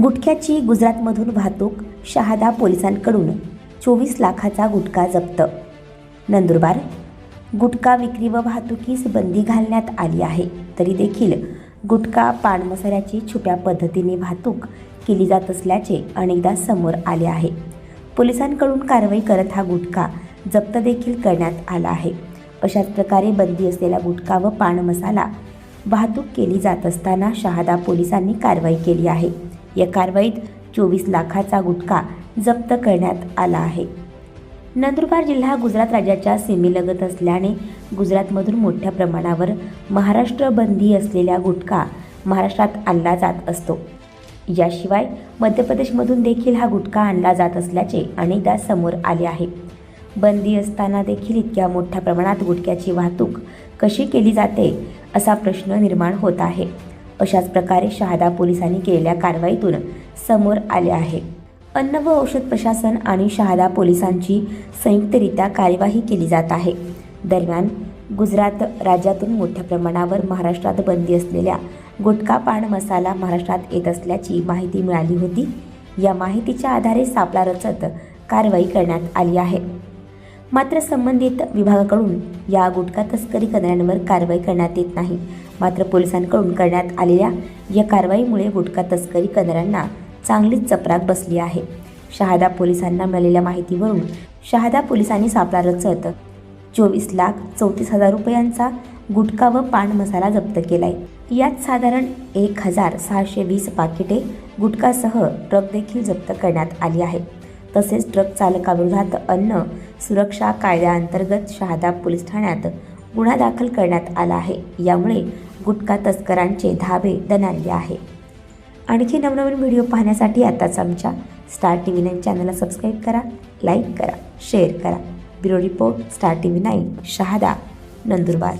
गुटख्याची गुजरातमधून वाहतूक शहादा पोलिसांकडून चोवीस लाखाचा गुटखा जप्त. नंदुरबार गुटखा विक्री व वाहतुकीस बंदी घालण्यात आली आहे. तरी देखील गुटखा पान छुप्या पद्धतीने वाहतूक केली जात असल्याचे अनेकदा समोर आले आहे. पोलिसांकडून कारवाई करत हा गुटखा जप्त देखील करण्यात आला आहे. अशाच प्रकारे बंदी असलेला गुटखा व पाणमसाला वाहतूक केली जात असताना शहादा पोलिसांनी कारवाई केली आहे. या कारवाईत चोवीस लाखाचा गुटखा जप्त करण्यात आला आहे. नंदुरबार जिल्हा गुजरात राज्याच्या सीमेलगत असल्याने गुजरातमधून मोठ्या प्रमाणावर महाराष्ट्र बंदी असलेल्या गुटखा महाराष्ट्रात आणला जात असतो. याशिवाय मध्य प्रदेशमधून देखील हा गुटखा आणला जात असल्याचे अनेकदा समोर आले आहे. बंदी असताना देखील इतक्या मोठ्या प्रमाणात गुटख्याची वाहतूक कशी केली जाते असा प्रश्न निर्माण होत आहे. अशाच प्रकारे शहादा पोलिसांनी केलेल्या कारवाईतून समोर आले आहे. अन्न व औषध प्रशासन आणि शहादा पोलिसांची संयुक्तरित्या कार्यवाही केली जात आहे. दरम्यान गुजरात राज्यातून मोठ्या प्रमाणावर महाराष्ट्रात बंदी असलेल्या गुटखा पान मसाला महाराष्ट्रात येत असल्याची माहिती मिळाली होती. या माहितीच्या आधारे सापळा रचत कारवाई करण्यात आली आहे. मात्र संबंधित विभागाकडून या गुटखा तस्करी करणाऱ्यांवर कारवाई करण्यात येत नाही. मात्र पोलिसांकडून करण्यात आलेल्या या कारवाईमुळे गुटखा तस्करी करणाऱ्यांना चांगलीच चपराक बसली आहे. शहादा पोलिसांना मिळालेल्या माहितीवरून शहादा पोलिसांनी सापळा रचत चोवीस लाख चौतीस हजार रुपयांचा गुटखा व पान मसाला जप्त केलाय. यात साधारण एक हजार सहाशे वीस पाकिटे गुटखासह ट्रक देखील जप्त करण्यात आली आहे तसेच ट्रक चालकाविरोधात अन्न सुरक्षा कायद्याअंतर्गत शहादा पोलीस ठाण्यात गुन्हा दाखल करण्यात आला आहे. यामुळे गुटखा तस्करांचे धाबे दणाणले आहे. आणखी नवनवीन व्हिडिओ पाहण्यासाठी आताच आमच्या स्टार टी व्ही नाईन चॅनलला सबस्क्राईब करा लाईक करा शेअर करा. Bureau report star T V nine Shahada Nandurbar.